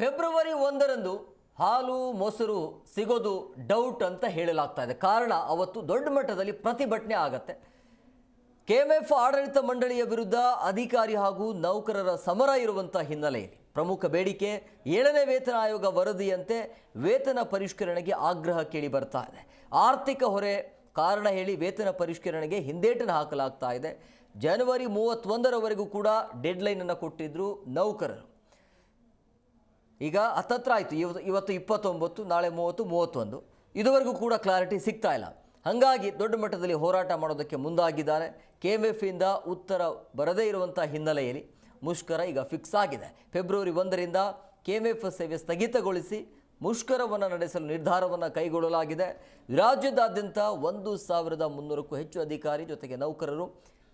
February ಒಂದರಂದು ಹಾಲು, ಮೊಸರು ಸಿಗೋದು ಡೌಟ್ ಅಂತ ಹೇಳಲಾಗ್ತಾ ಇದೆ. ಕಾರಣ ಅವತ್ತು ದೊಡ್ಡ ಮಟ್ಟದಲ್ಲಿ ಪ್ರತಿಭಟನೆ ಆಗತ್ತೆ. ಕೆಎಂಎಫ್ ಆಡಳಿತ ಮಂಡಳಿಯ ವಿರುದ್ಧ ಅಧಿಕಾರಿ ಹಾಗೂ ನೌಕರರ ಸಮರ ಇರುವಂಥ ಹಿನ್ನೆಲೆಯಲ್ಲಿ ಪ್ರಮುಖ ಬೇಡಿಕೆ ಏಳನೇ ವೇತನ ಆಯೋಗ ವರದಿಯಂತೆ ವೇತನ ಪರಿಷ್ಕರಣೆಗೆ ಆಗ್ರಹ ಕೇಳಿ ಬರ್ತಾ ಇದೆ. ಆರ್ಥಿಕ ಹೊರೆ ಕಾರಣ ಹೇಳಿ ವೇತನ ಪರಿಷ್ಕರಣೆಗೆ ಹಿಂದೇಟನ್ನು ಹಾಕಲಾಗ್ತಾ ಇದೆ. ಜನವರಿ ಮೂವತ್ತೊಂದರವರೆಗೂ ಕೂಡ ಡೆಡ್ಲೈನನ್ನು ಕೊಟ್ಟಿದ್ದರು ನೌಕರರು. ಈಗ ಹತ್ತತ್ರ ಆಯಿತು. ಇವತ್ತು ಇವತ್ತು ಇಪ್ಪತ್ತೊಂಬತ್ತು, ನಾಳೆ ಮೂವತ್ತು, ಮೂವತ್ತೊಂದು. ಇದುವರೆಗೂ ಕೂಡ ಕ್ಲಾರಿಟಿ ಸಿಗ್ತಾ ಇಲ್ಲ. ಹಾಗಾಗಿ ದೊಡ್ಡ ಮಟ್ಟದಲ್ಲಿ ಹೋರಾಟ ಮಾಡೋದಕ್ಕೆ ಮುಂದಾಗಿದ್ದಾರೆ. ಕೆ ಎಂ ಇಂದ ಉತ್ತರ ಬರದೇ ಇರುವಂಥ ಹಿನ್ನೆಲೆಯಲ್ಲಿ ಮುಷ್ಕರ ಈಗ ಫಿಕ್ಸ್ ಆಗಿದೆ. ಫೆಬ್ರವರಿ ಒಂದರಿಂದ ಕೆ ಎಂ ಎಫ್ ಸೇವೆ ಸ್ಥಗಿತಗೊಳಿಸಿ ಮುಷ್ಕರವನ್ನು ನಡೆಸಲು ನಿರ್ಧಾರವನ್ನು ಕೈಗೊಳ್ಳಲಾಗಿದೆ. ರಾಜ್ಯದಾದ್ಯಂತ ಒಂದು ಸಾವಿರದ ಮುನ್ನೂರಕ್ಕೂ ಹೆಚ್ಚು ಅಧಿಕಾರಿ ಜೊತೆಗೆ ನೌಕರರು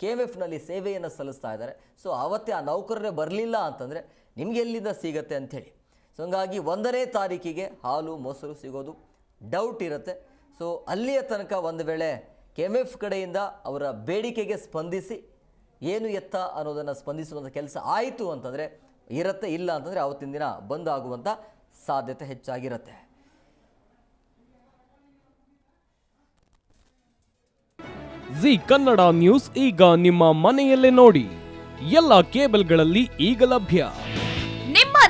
ಕೆ ಎಂ ಎಫ್ನಲ್ಲಿ ಸೇವೆಯನ್ನು ಸಲ್ಲಿಸ್ತಾ ಇದ್ದಾರೆ. ಸೊ ಆವತ್ತೇ ಆ ನೌಕರರೇ ಬರಲಿಲ್ಲ ಅಂತಂದರೆ ನಿಮ್ಗೆ ಎಲ್ಲಿಂದ ಸಿಗತ್ತೆ ಅಂಥೇಳಿ ಸೊ ಹಂಗಾಗಿ ಒಂದನೇ ತಾರೀಕಿಗೆ ಹಾಲು, ಮೊಸರು ಸಿಗೋದು ಡೌಟ್ ಇರುತ್ತೆ. ಸೊ ಅಲ್ಲಿಯ ತನಕ ಒಂದು ವೇಳೆ ಕೆ ಎಫ್ ಕಡೆಯಿಂದ ಅವರ ಬೇಡಿಕೆಗೆ ಸ್ಪಂದಿಸಿ ಏನು ಎತ್ತ ಅನ್ನೋದನ್ನು ಸ್ಪಂದಿಸುವಂಥ ಕೆಲಸ ಆಯಿತು ಅಂತಂದರೆ, ಇರುತ್ತೆ ಇಲ್ಲ ಅಂತಂದರೆ ಆವತ್ತಿನ ದಿನ ಬಂದ್ ಆಗುವಂಥ ಸಾಧ್ಯತೆ ಹೆಚ್ಚಾಗಿರುತ್ತೆ. ಜಿ ಕನ್ನಡ ನ್ಯೂಸ್ ಈಗ ನಿಮ್ಮ ಮನೆಯಲ್ಲೇ ನೋಡಿ. ಎಲ್ಲ ಕೇಬಲ್ಗಳಲ್ಲಿ ಈಗ ಲಭ್ಯ.